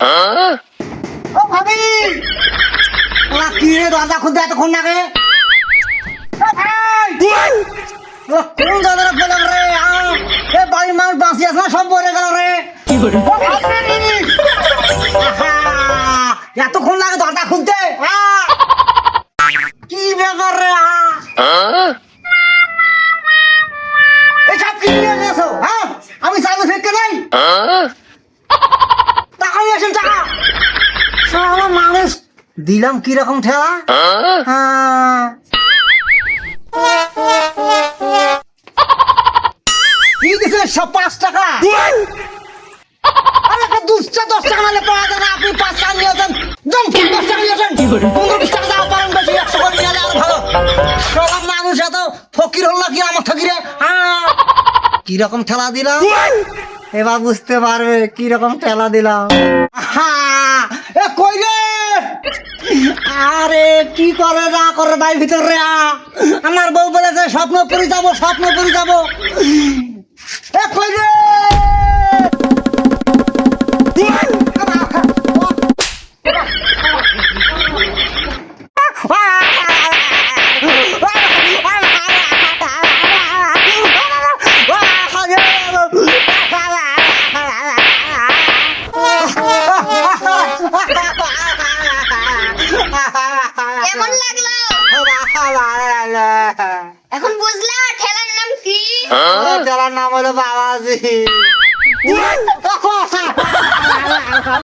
ও ভাবি! ওরা কি রে দরজা খুলতে এতক্ষণ লাগে? কোন দরজা পেলাম রে? এ বাড়ির মানুষ বাঁচি আছে না সব মরে গেল রে? কি ভাবি! সারা মানুষ দিলাম কীরকম ঠেলা? হ্যাঁ। কি দিছে? সব পাঁচ টাকা। আরে একটা দুশো দশ টাকা নালে পাওয়া যায় না। আপনি পাঁচ টাকা নিয়েছেন দম দশ টাকা নিয়েছেন পনেরো বিশ টাকা দাও পারেন বেশি। একশো করে নিয়ে আরও ভালো। সব মানুষ এত ফকির হল না কি আমার ফকিরে হ্যাঁ। কীরকম ঠেলা দিলাম? এবার বুঝতে পারবে কি রকম ঠেলা দিলাম। এ কই রে? আরে, কি করে না করে ভাই ভিতর রে আমার বউ বলেছে, স্বপ্ন পরি যাব, স্বপ্ন পরি যাব। এ কই রে? কেমন লাগল? এখন বুঝলা ঠেলার নাম কি? যারা নাম হলো বাবাজি।